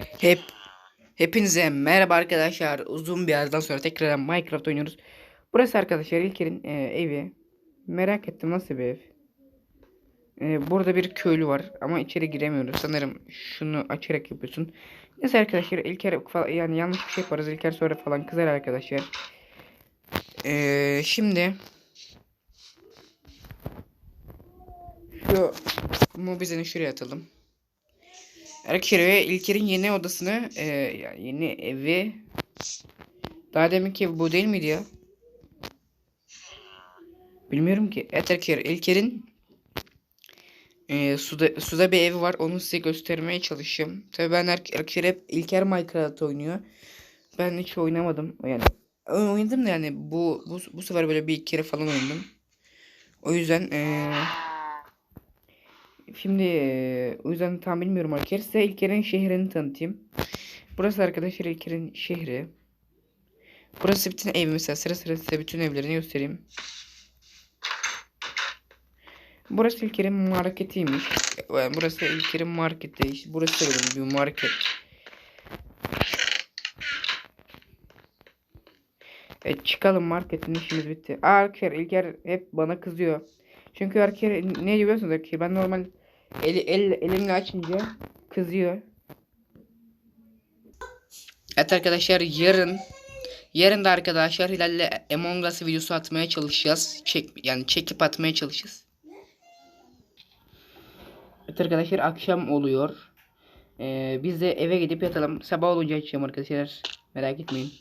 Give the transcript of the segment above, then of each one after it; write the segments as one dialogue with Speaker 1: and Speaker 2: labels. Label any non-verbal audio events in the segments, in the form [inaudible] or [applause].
Speaker 1: Hep hepinize merhaba arkadaşlar. Uzun bir aradan sonra tekrar Minecraft oynuyoruz. Burası arkadaşlar İlker'in e, evi. Merak ettim nasıl bir ev. E, burada bir köylü var ama içeri giremiyoruz. Sanırım şunu açarak yapıyorsun. Neyse arkadaşlar İlker falan yani yanlış bir şey yaparız. İlker sonra falan kızar arkadaşlar. E, şimdi şu mobizeni şuraya atalım. Arkadaşlar ve İlker'in yeni odasını e, yeni evi daha deminki ev bu değil miydi ya? Bilmiyorum ki. Evet arkadaşlar İlker'in e, suda, suda bir evi var. Onu size göstermeye çalışacağım. Tabii ben arkadaşlar hep İlker Minecraft oynuyor. Ben hiç oynamadım. Yani oy- oynadım da yani bu, bu, bu sefer böyle bir kere falan oynadım. O yüzden eee Şimdi o yüzden tam bilmiyorum arkadaşlar. Size İlker'in şehrini tanıtayım. Burası arkadaşlar İlker'in şehri. Burası bütün ev mesela sıra sıra size bütün evlerini göstereyim. Burası İlker'in marketiymiş. Burası İlker'in marketi. Burası da böyle bir market. Evet çıkalım marketin işimiz bitti. Arkadaşlar İlker hep bana kızıyor. Çünkü arkadaşlar ne diyorsunuz arkadaşlar ben normal eli, el, elimle açınca kızıyor. Evet arkadaşlar yarın yarın da arkadaşlar Hilal'le Among Us videosu atmaya çalışacağız. Çek yani çekip atmaya çalışacağız. Evet arkadaşlar akşam oluyor. Ee, biz de eve gidip yatalım. Sabah olunca açacağım arkadaşlar. Merak etmeyin.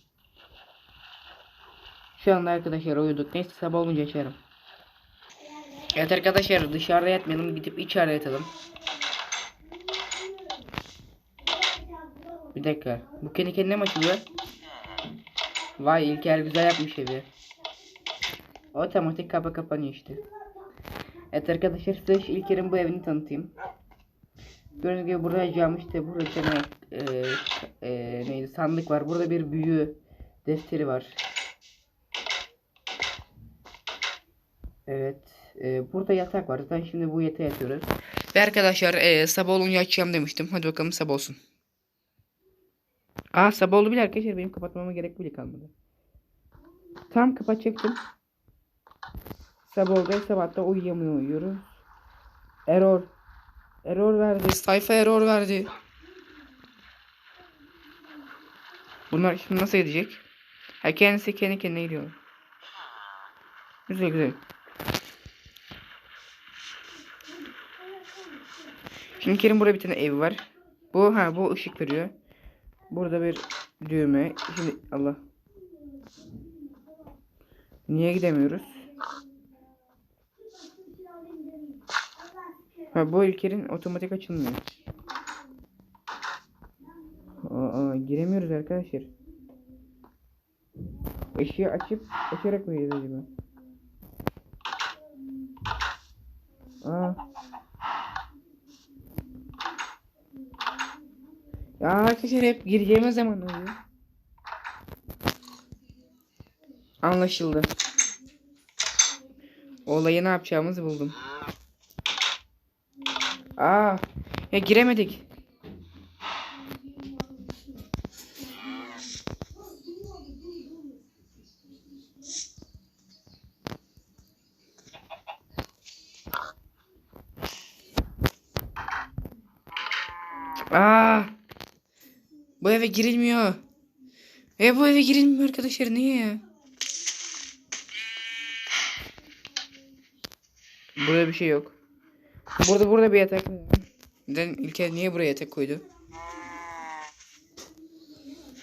Speaker 1: Şu anda arkadaşlar uyuduk. Neyse sabah olunca açarım. Evet arkadaşlar dışarıda yatmayalım. Gidip içeride yatalım. Bir dakika. Bu kendi kendine mi açılıyor? Vay İlker güzel yapmış evi. Otomatik kapa kapanıyor işte. Evet arkadaşlar size İlker'in bu evini tanıtayım. Gördüğünüz gibi burada cam işte burada tane e, e, neydi sandık var. Burada bir büyü defteri var. Evet. E, burada yatak var. Zaten şimdi bu yatağa yatıyoruz. Ve arkadaşlar e, sabah olunca açacağım demiştim. Hadi bakalım sabah olsun. Aa sabah oldu bile arkadaşlar. Benim kapatmama gerek bile kalmadı. Tam kapatacaktım. Sabah oldu. Sabahta uyuyamıyor uyuyoruz. Error. Error verdi. Sayfa error verdi. Bunlar şimdi nasıl edecek? Ha kendisi kendi kendine gidiyor. Güzel güzel. Şimdi burada bir tane ev var. Bu ha bu ışık veriyor. Burada bir düğme. Şimdi Allah. Niye gidemiyoruz? Ha bu İlker'in otomatik açılmıyor. Aa, giremiyoruz arkadaşlar. Işığı açıp açarak mı acaba? Aa. Ya arkadaşlar hep gireceğimiz zaman oluyor. Anlaşıldı. Olayı ne yapacağımızı buldum. Aa, ya giremedik. Aa! Bu eve girilmiyor. E bu eve girilmiyor arkadaşlar niye ya? Burada bir şey yok. Burada burada bir yatak. Neden İlker niye buraya yatak koydu?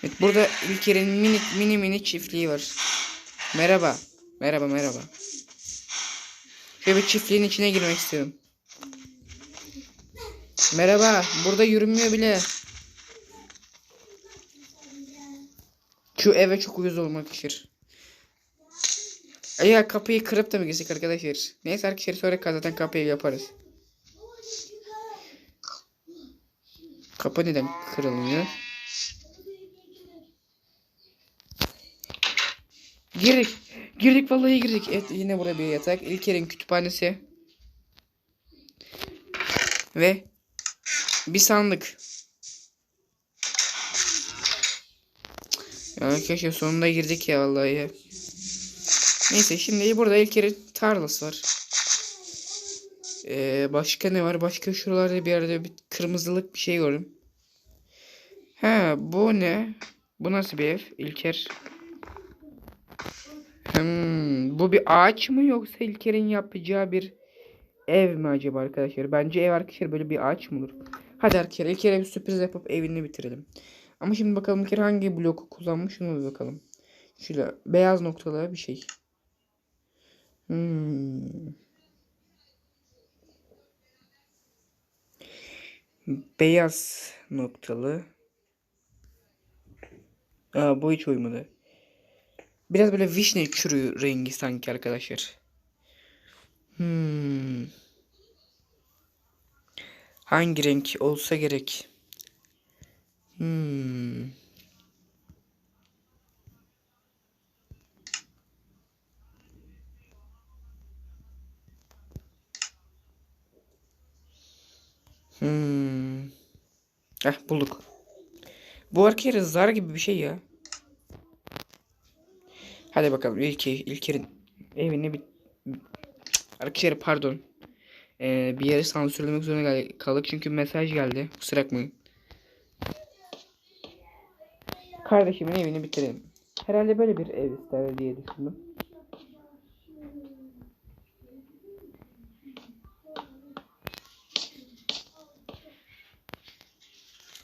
Speaker 1: Evet burada İlker'in mini mini mini çiftliği var. Merhaba. Merhaba merhaba. Şöyle bir çiftliğin içine girmek istiyorum. Merhaba. Burada yürünmüyor bile. Şu eve çok uyuz olmak işir. Ya kapıyı kırıp da mı girsek arkadaşlar? Neyse arkadaşlar sonra zaten kapıyı yaparız. Kapı neden kırılmıyor? Girdik. Girdik vallahi girdik. Evet yine buraya bir yatak. İlker'in kütüphanesi. Ve bir sandık. Ya arkadaşlar sonunda girdik ya vallahi ya. Neyse şimdi burada ilk kere tarlası var. Ee, başka ne var? Başka şuralarda bir yerde bir kırmızılık bir şey gördüm. Ha bu ne? Bu nasıl bir ev İlker? Hmm, bu bir ağaç mı yoksa İlker'in yapacağı bir ev mi acaba arkadaşlar? Bence ev arkadaşlar böyle bir ağaç mı olur? Hadi arkadaşlar İlker'e bir sürpriz yapıp evini bitirelim. Ama şimdi bakalım İlker hangi bloku kullanmış şunu bir bakalım. Şöyle beyaz noktalı bir şey. Hmm. Beyaz noktalı. Aa bu hiç uymadı. Biraz böyle vişne çürüğü rengi sanki arkadaşlar. Hmm. Hangi renk olsa gerek? Hmm. Hmm. Heh bulduk. Bu arkadaşlar zar gibi bir şey ya. Hadi bakalım İlker, İlker'in evini bir arkadaşlar pardon. Ee, bir yere sansürlemek zorunda kaldık çünkü mesaj geldi. Kusura bakmayın. Kardeşimin evini bitirelim. Herhalde böyle bir ev ister diye düşündüm.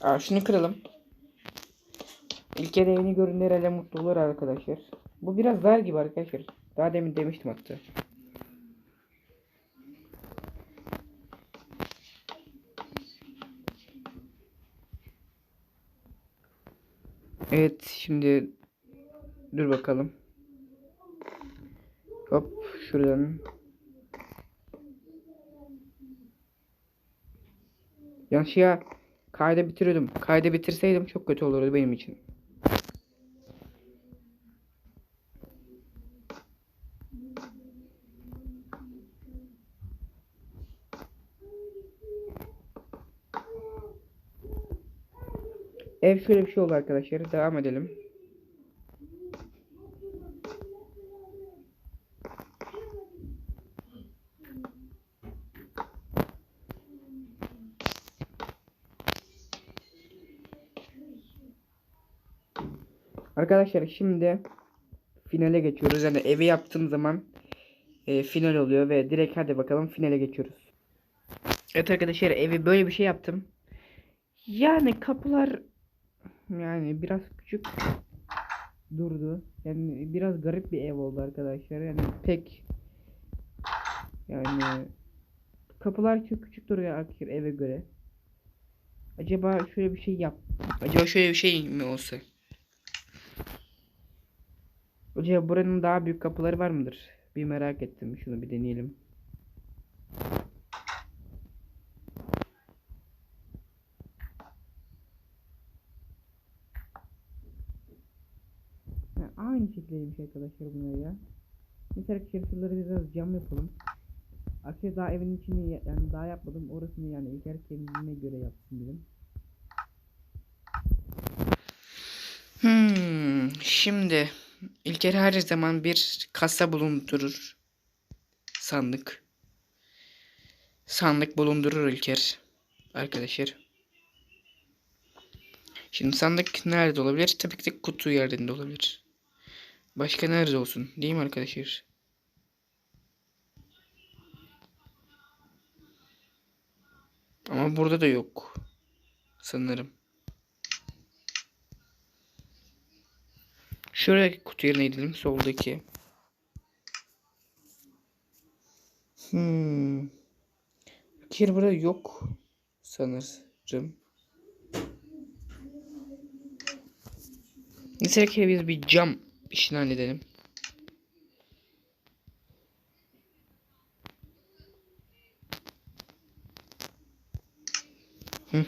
Speaker 1: Aa, şunu kıralım. İlker evini görünce herhalde mutlu olur arkadaşlar. Bu biraz zar gibi arkadaşlar. Daha demin demiştim hatta. Evet şimdi dur bakalım. Hop şuradan. Yanlış ya kaydı bitiriyordum. Kaydı bitirseydim çok kötü olurdu benim için. Ev şöyle bir şey oldu arkadaşlar. Devam edelim. Arkadaşlar şimdi finale geçiyoruz. Yani evi yaptığım zaman e, final oluyor ve direkt hadi bakalım finale geçiyoruz. Evet arkadaşlar evi böyle bir şey yaptım. Yani kapılar yani biraz küçük durdu. Yani biraz garip bir ev oldu arkadaşlar. Yani pek yani kapılar çok küçük duruyor arkadaşlar eve göre. Acaba şöyle bir şey yap. Acaba şöyle bir şey mi olsa? Acaba buranın daha büyük kapıları var mıdır? Bir merak ettim. Şunu bir deneyelim. Ha, aynı şekildeymiş arkadaşlar bunlar ya. Mesela şuraları biraz cam yapalım. Arkadaşlar daha evin içini ya- yani daha yapmadım. Orasını yani İlker kendine göre yapsın dedim. Hmm, şimdi İlker her zaman bir kasa bulundurur. Sandık. Sandık bulundurur İlker. Arkadaşlar. Şimdi sandık nerede olabilir? Tabii ki de kutu yerinde olabilir. Başka nerede olsun? Değil mi arkadaşlar? Ama burada da yok. Sanırım. Şuradaki kutu yerine gidelim. Soldaki. Hmm. Bakır burada yok. Sanırım. Mesela ki biz bir cam işini halledelim. Hı.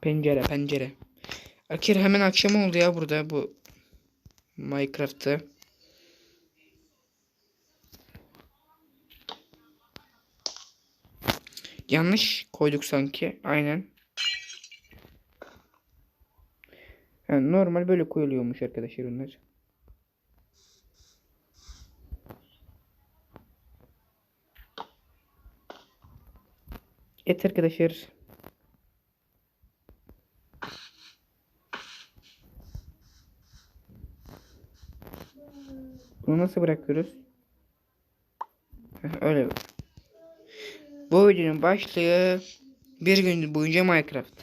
Speaker 1: Pencere pencere. Akir hemen akşam oldu ya burada bu Minecraft'ta. Yanlış koyduk sanki. Aynen. Yani normal böyle koyuluyormuş arkadaşlar bunlar. Evet arkadaşlar. Bunu nasıl bırakıyoruz? Öyle. Bu videonun başlığı bir gün boyunca Minecraft.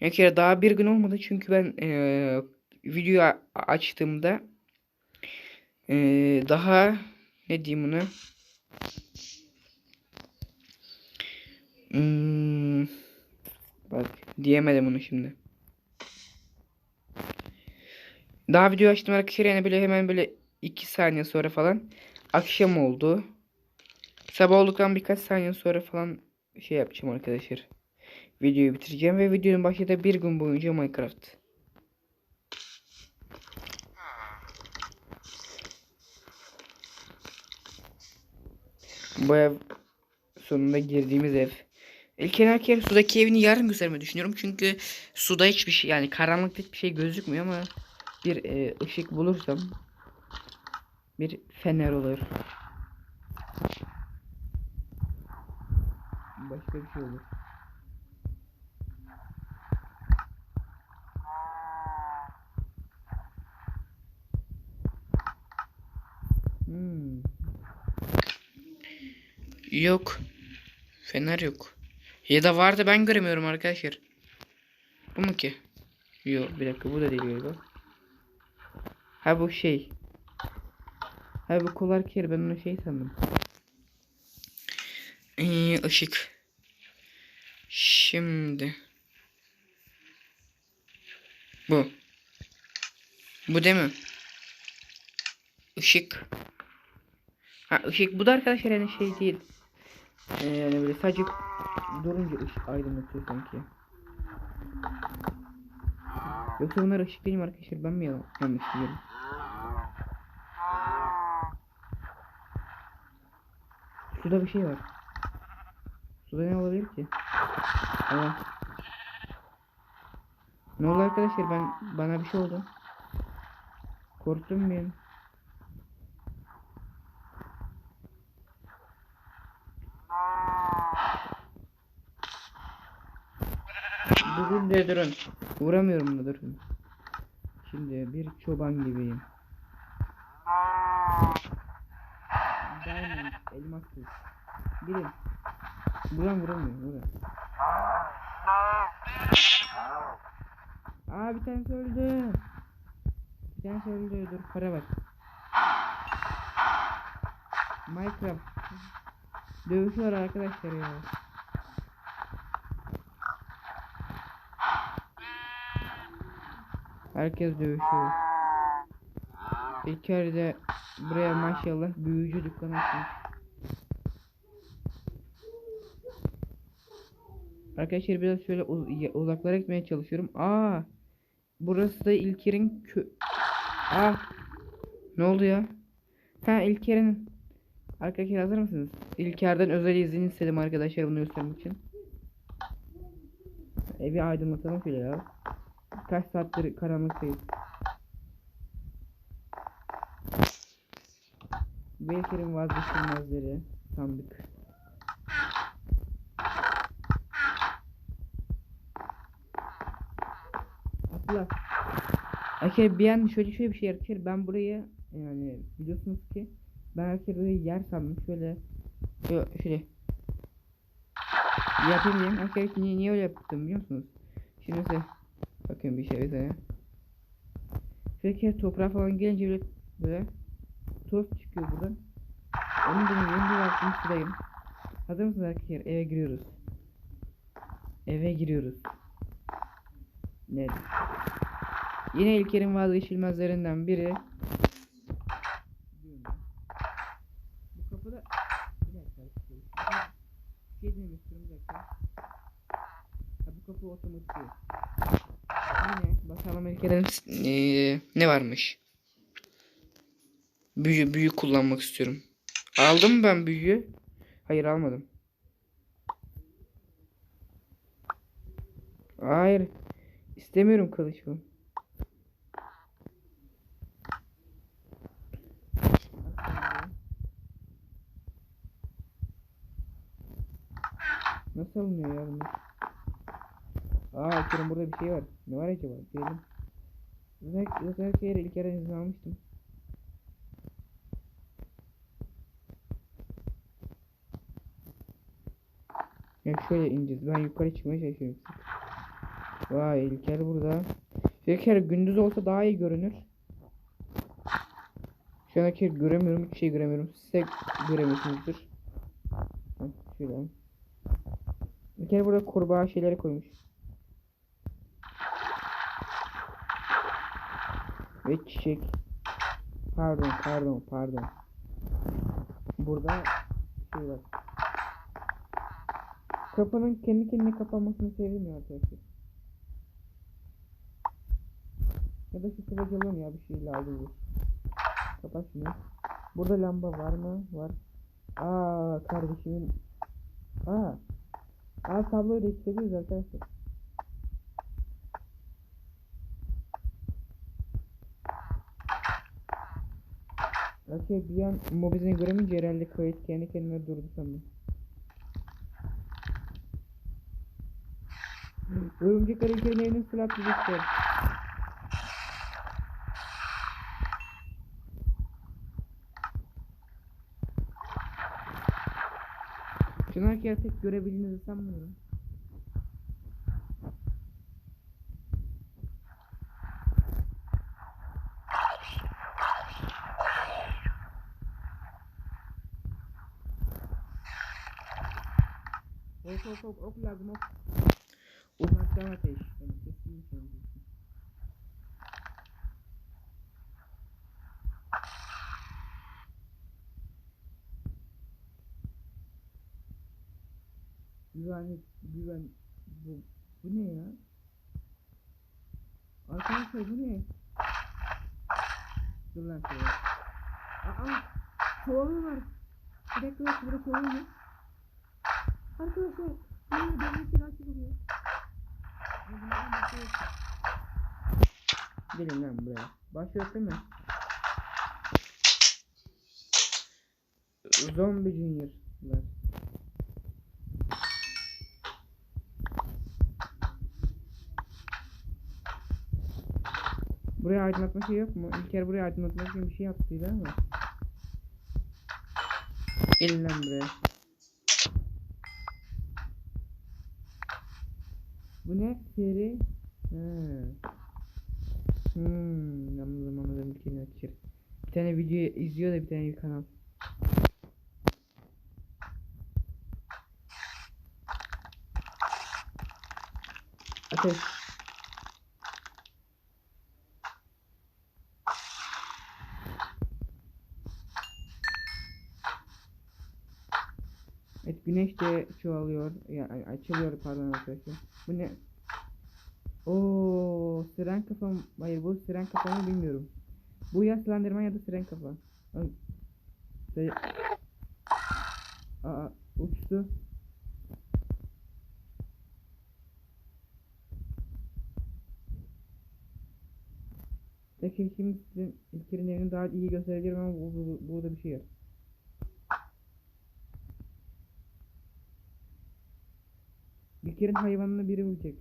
Speaker 1: Yani kere daha bir gün olmadı çünkü ben eee videoyu açtığımda eee, daha ne diyeyim bunu? Hmm, bak diyemedim bunu şimdi. Daha video açtım arkadaşlar yani böyle hemen böyle 2 saniye sonra falan akşam oldu. Sabah olduktan birkaç saniye sonra falan şey yapacağım arkadaşlar. Videoyu bitireceğim ve videonun başında bir gün boyunca Minecraft. Bu ev sonunda girdiğimiz ev. İlk erkeğe sudaki evini yarın göstermeyi düşünüyorum. Çünkü suda hiçbir şey yani karanlıkta hiçbir şey gözükmüyor ama bir e, ışık bulursam bir fener olur. Başka bir şey olur. Hmm. Yok. Fener yok. Ya da vardı ben göremiyorum arkadaşlar. Bu mu ki? Yok bir dakika bu da değil galiba. Ha bu şey. Ha bu kolar kere ben onu şey sandım. Ee, ışık. Şimdi. Bu. Bu değil mi? Işık. Ha ışık bu da arkadaşlar yani şey değil. Ee, yani böyle sadece durunca ışık aydınlatıyor sanki. Yoksa bunlar ışık değil mi arkadaşlar? Ben mi yanlış biliyorum? Suda bir şey var. Suda ne olabilir ki? Aa. Ne oldu arkadaşlar? Ben bana bir şey oldu. Korktum ben. De durun. Vuramıyorum da durun. Şimdi bir çoban gibiyim. Diamond, elmas kız. Birin. Buran vuramıyor, buran. Aa bir tanesi öldü. Bir tanesi öldü, dur para var. Minecraft. Dövüşüyor arkadaşlar ya. Herkes dövüşüyor. İlker de buraya maşallah büyücü dükkanı açmış. Arkadaşlar biraz şöyle uz- uzaklara gitmeye çalışıyorum. Aa! Burası da İlker'in kö... Aa! Ne oldu ya? Ha İlker'in Arkadaşlar hazır mısınız? İlker'den özel izin istedim arkadaşlar bunu göstermek için. Evi aydınlatalım şöyle ya. Kaç saattir karanlıktayız. Baker'in vazgeçilmezleri sandık. Atla. Arkadaşlar bir an şöyle şöyle bir şey arkadaşlar ben burayı yani biliyorsunuz ki ben arkadaşlar burayı yer sandım şöyle şöyle, şöyle yapayım diyeyim arkadaşlar niye, niye öyle yaptım biliyor musunuz? Şimdi size bakın bir şey tane. Şöyle toprağa falan gelince böyle, böyle toz çıkıyor buradan. Onu deneyim bir baktım sırayım. Hazır mısınız arkadaşlar eve giriyoruz. Eve giriyoruz. Evet. Yine İlker'in vazgeçilmezlerinden biri. Bu kapıda bir dakika. Bir şey denemek istiyorum bir dakika. Ha, bu kapı otomatik. Orta Amerika'dan ee, ne varmış? Büyü, büyü kullanmak istiyorum. Aldım ben büyüyü. Hayır almadım. Hayır. İstemiyorum kılıcımı. Nasıl alınıyor ya? Bu. İlker'in burada bir şey var. Ne var acaba? Diyelim. Zaten zaten şey İlker'in izin almıştım. Yani şöyle ineceğiz. Ben yukarı çıkmaya çalışıyorum. Vay İlker burada. İlker gündüz olsa daha iyi görünür. Şu an göremiyorum. Hiçbir şey göremiyorum. Siz de göremiyorsunuzdur. Şöyle. İlker burada kurbağa şeyleri koymuş. Ve çiçek. Pardon pardon pardon. Burada şey var. Kapının kendi kendine kapanmasını sevdim ya arkadaşlar. Ya da şu sıvacalığım ya bir şey lazım. Kapat şunu. Burada lamba var mı? Var. Aa kardeşimin. Aa. Aa tabloyu değiştiriyoruz arkadaşlar. Okey bir an mobizini göremeyince herhalde kayıt kendi kendine durdu sandım. Örümcek evinin silah tutuyor. Şunlar ki pek görebildiğinizi sanmıyorum. Ok ok ok lazım ok. Uzaktan ateş. Yani kesin söyleyeceksin. Güvenlik, güven, bu, bu ne ya? Arkadaşlar bu ne? Dur lan şöyle. Aa, kovalıyorlar. Bir dakika bak burada kovalıyor. Arkadaşlar, benim benim silah çıkıyor. Gelin lan buraya. Başlıyor değil mi? Zombie Junior'lar. Buraya aydınlatma şey yok mu? İlker buraya aydınlatma için bir şey yaptıydı ama. Gelin lan buraya. Bu ne? Seri. Ha. Hmm, anladım anladım bir tane açır. Bir tane video izliyor da bir tane kanal. Ateş. Evet güneş de çoğalıyor. Yani açılıyor pardon arkadaşlar. Bu ne? Oo, siren kafa mı? Hayır bu siren kafa mı bilmiyorum. Bu ya slenderman ya da siren kafa. Şey... Aa uçtu. Peki şimdi sizin İlker'in evini daha iyi gösterebilirim ama bu, bu, bu- burada bir şey yok. İlker'in hayvanını biri vuracak.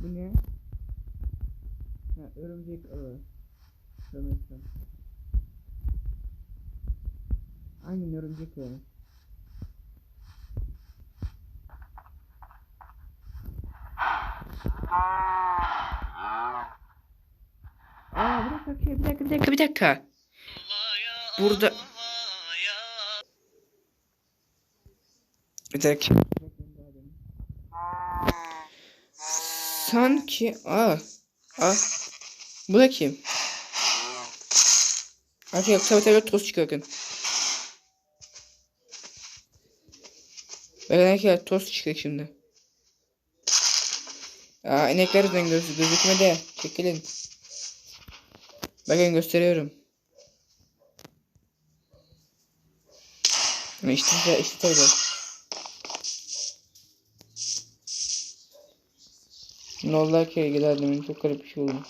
Speaker 1: Bu ne? Ha, örümcek ağı. Örümcek ağı. Aa bir dakika bir dakika bir dakika bir dakika. Burada bir dakika. Sanki aa aa bu da kim? Arkadaşlar tabi tabi toz çıkıyor arkadaşlar toz çıkıyor şimdi. Aa inekler yüzünden göz gözükmede. Çekilin. Bakın gösteriyorum. İşte işte öyle. Ne oldu ki giderdim çok garip bir şey oldu.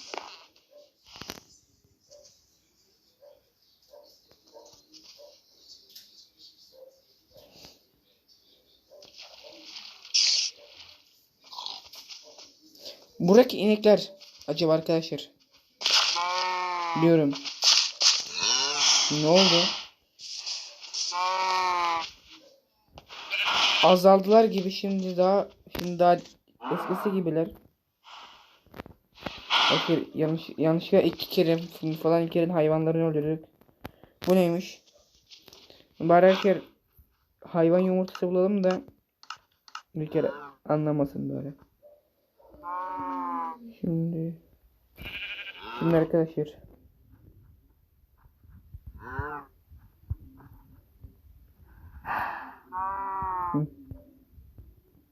Speaker 1: Buradaki inekler acaba arkadaşlar? Biliyorum. Ne oldu? Azaldılar gibi şimdi daha şimdi daha eskisi gibiler. Bakın yanlış yanlışlıkla iki kere falan iki kere hayvanları öldürdük. Bu neymiş? Bari her kere hayvan yumurtası bulalım da bir kere anlamasın böyle. Şimdi Şimdi arkadaşlar.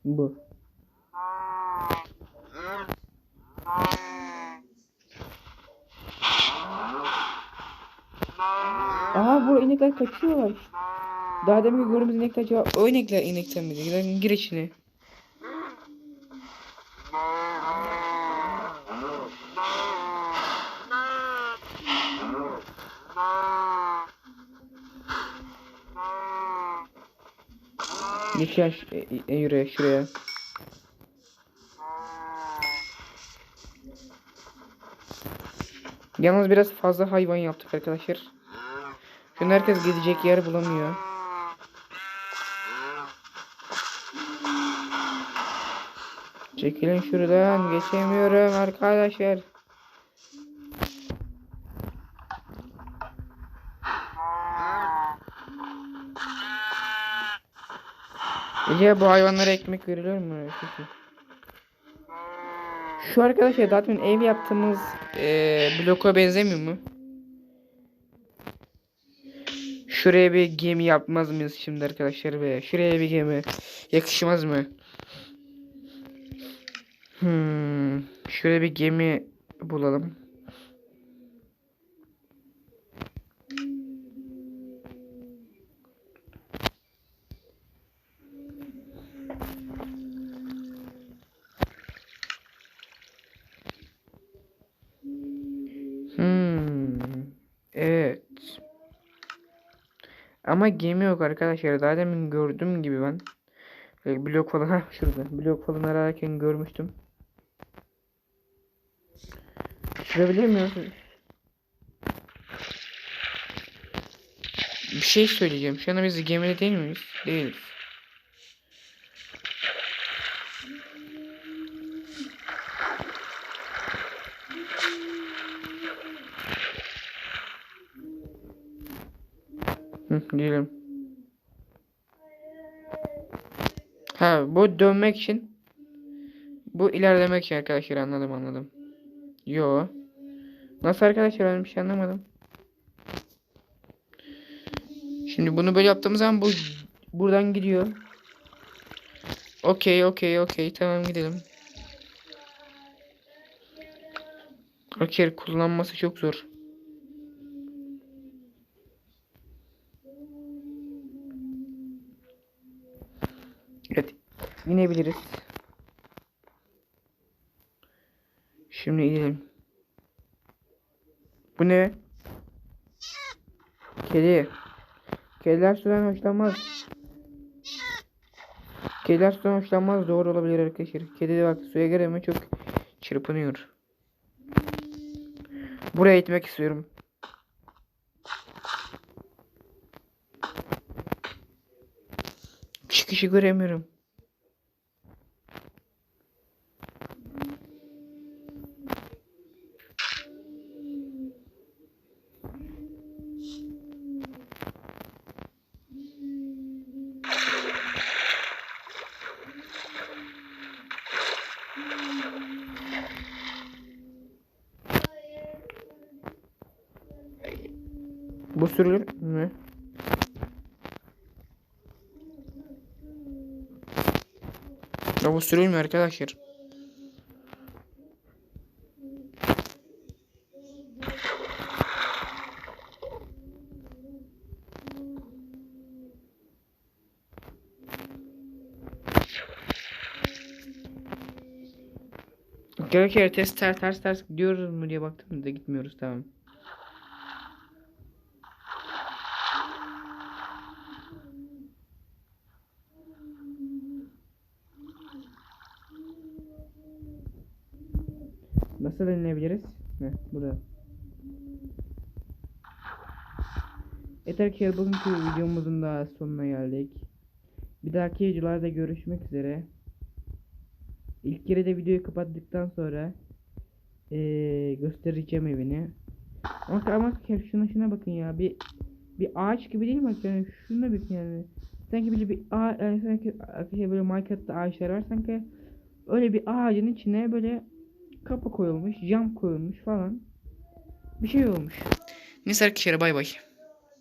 Speaker 1: Bu. Aha bu inekler kaçıyorlar. Daha demin gördüğümüz inekler acaba o inekler inekten miydi? Gidelim gir içine. Ş- e, e, yürü şuraya. Yalnız biraz fazla hayvan yaptık arkadaşlar. Şimdi herkes gidecek yer bulamıyor. Çekilin şuradan geçemiyorum arkadaşlar. Ece bu hayvanlara ekmek veriliyor mu? Şu arkadaşlar zaten ev yaptığımız eee bloka benzemiyor mu? Şuraya bir gemi yapmaz mıyız şimdi arkadaşlar be? Şuraya bir gemi yakışmaz mı? Hmm, şöyle bir gemi bulalım. Hmm, Ama gemi yok arkadaşlar. Daha demin gördüğüm gibi ben. E, blok falan [laughs] şurada. Blok falan ararken görmüştüm. Sürebilir miyiz? Bir şey söyleyeceğim. Şu anda biz gemide değil miyiz? Değiliz. Hı, gidelim. Ha bu dönmek için. Bu ilerlemek için arkadaşlar anladım anladım. Yo. Nasıl arkadaşlar ben bir şey anlamadım. Şimdi bunu böyle yaptığımız zaman bu buradan gidiyor. Okey okey okey tamam gidelim. Okey kullanması çok zor. Evet inebiliriz. Şimdi gidelim. Bu ne? Kedi. Kediler sudan hoşlanmaz. Kediler sudan hoşlanmaz. Doğru olabilir arkadaşlar. Kedi de bak suya gireme çok çırpınıyor. Buraya gitmek istiyorum. Çıkışı göremiyorum. sürülür mü? Ya bu sürülmüyor arkadaşlar. Gerekir test ters ters ters gidiyoruz mu diye baktım da gitmiyoruz tamam. Nasıl dinleyebiliriz? Heh, burada. Evet arkadaşlar bugünkü videomuzun da sonuna geldik. Bir dahaki videolarda görüşmek üzere. İlk kere de videoyu kapattıktan sonra eee, göstereceğim evini. Ama ama şuna şuna bakın ya bir bir ağaç gibi değil mi yani şuna bakın yani. Sanki böyle bir ağaç sanki arkadaşlar böyle Minecraft'ta ağaçlar var sanki öyle bir ağacın içine böyle kapı koyulmuş, cam koyulmuş falan. Bir şey olmuş. Neyse arkadaşlar bay bay.